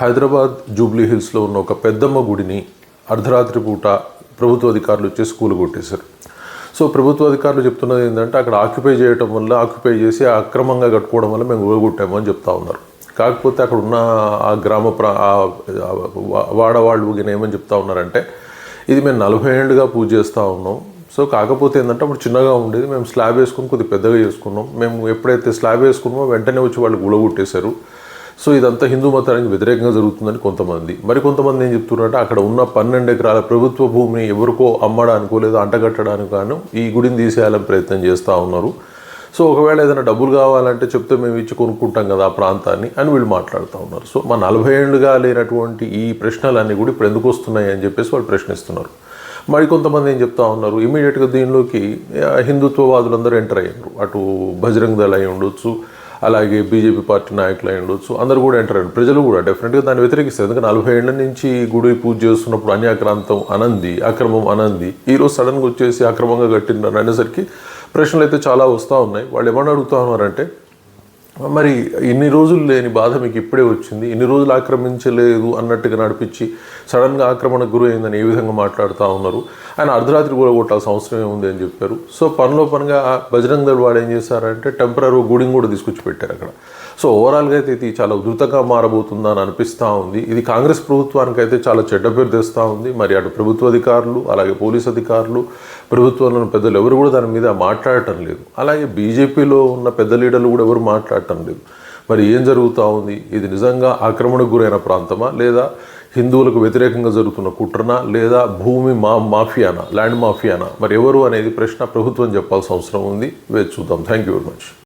Hyderabad Jubilee హిల్స్లో ఉన్న ఒక పెద్దమ్మ గుడిని అర్ధరాత్రి పూట ప్రభుత్వ అధికారులు వచ్చేసి కూలగొట్టేశారు సో ప్రభుత్వ అధికారులు చెప్తున్నది ఏంటంటే అక్కడ ఆక్యుపై చేయటం వల్ల ఆక్యుపై చేసి అక్రమంగా కట్టుకోవడం వల్ల మేము కూలగొట్టాము చెప్తా ఉన్నారు. కాకపోతే అక్కడ ఉన్న ఆ గ్రామ ప్రా వాడవాళ్ళు ఏమని చెప్తా ఉన్నారంటే ఇది మేము నలభై ఏళ్ళుగా పూజ చేస్తూ ఉన్నాం. సో కాకపోతే ఏంటంటే అప్పుడు చిన్నగా ఉండేది. మేము స్లాబ్ వేసుకుని కొద్దిగా పెద్దగా చేసుకున్నాం. మేము ఎప్పుడైతే స్లాబ్ వేసుకున్నామో వెంటనే వచ్చి వాళ్ళు గులగొట్టేశారు సో ఇదంతా హిందూ మతానికి వ్యతిరేకంగా జరుగుతుందని కొంతమంది. మరి కొంతమంది ఏం చెప్తున్నారంటే అక్కడ ఉన్న పన్నెండు ఎకరాల ప్రభుత్వ భూమిని ఎవరికో అమ్మడానికో లేదా అంటగట్టడానికి గాను ఈ గుడిని తీసేయాలని ప్రయత్నం చేస్తూ ఉన్నారు. సో ఒకవేళ ఏదైనా డబ్బులు కావాలంటే చెప్తే మేము ఇచ్చి కొనుక్కుంటాం కదా ఆ ప్రాంతాన్ని అని వీళ్ళు మాట్లాడుతూ ఉన్నారు. సో మా నలభై ఏళ్ళుగా లేనటువంటి ఈ ప్రశ్నలన్నీ కూడా ఇప్పుడు ఎందుకు వస్తున్నాయి అని చెప్పేసి వాళ్ళు ప్రశ్నిస్తున్నారు. మరి కొంతమంది ఏం చెప్తా ఉన్నారు ఇమీడియట్గా దీనిలోకి హిందుత్వవాదులందరూ ఎంటర్ అయ్యారు అటు బజరంగ్ దళ అయి ఉండొచ్చు అలాగే బీజేపీ పార్టీ నాయకులు అయి ఉండొచ్చు. అందరూ కూడా ఎంటర్ అయ్యారు. ప్రజలు కూడా డెఫినెట్గా దాన్ని వ్యతిరేకిస్తారు. ఎందుకంటే నలభై ఏళ్ళ నుంచి గుడి పూజ చేస్తున్నప్పుడు అన్యాక్రాంతం అనంది అక్రమం అనంది. ఈరోజు సడన్గా వచ్చేసి అక్రమంగా కట్టిందని అనేసరికి ప్రశ్నలు అయితే చాలా వస్తూ ఉన్నాయి. వాళ్ళు ఏమన్నా అడుగుతా ఉన్నారంటే మరి ఇన్ని రోజులు లేని బాధ మీకు ఇప్పుడే వచ్చింది. ఇన్ని రోజులు ఆక్రమించలేదు అన్నట్టుగా నడిపించి సడన్గా ఆక్రమణకు గురైందని ఏ విధంగా మాట్లాడుతూ ఉన్నారు? ఆయన అర్ధరాత్రి కూడా కొట్టాల్సిన అవసరం ఏముంది అని చెప్పారు. సో పనిలో పనిగా బజరంగ్ దళ్ వాడు ఏం చేశారంటే టెంపరీ గూడింగ్ కూడా తీసుకొచ్చి పెట్టారు అక్కడ. సో ఓవరాల్గా అయితే ఇది చాలా ఉధృతంగా మారబోతుందా అని అనిపిస్తూ ఉంది. ఇది కాంగ్రెస్ ప్రభుత్వానికి అయితే చాలా చెడ్డ పేరు తెస్తూ ఉంది. మరి అటు ప్రభుత్వ అధికారులు అలాగే పోలీస్ అధికారులు ప్రభుత్వంలోని పెద్దలు ఎవరు కూడా దాని మీద మాట్లాడటం లేదు. అలాగే బీజేపీలో ఉన్న పెద్ద లీడర్లు కూడా ఎవరు మాట్లాడటం లేదు. మరి ఏం జరుగుతూ ఉంది? ఇది నిజంగా ఆక్రమణకు గురైన ప్రాంతమా? లేదా హిందువులకు వ్యతిరేకంగా జరుగుతున్న కుట్రనా? లేదా భూమి మా మాఫియానా? ల్యాండ్ మాఫియానా? మరి ఎవరు అనేది ప్రశ్న ప్రభుత్వం చెప్పాల్సిన అవసరం ఉంది. వేచి చూద్దాం. Thank you very much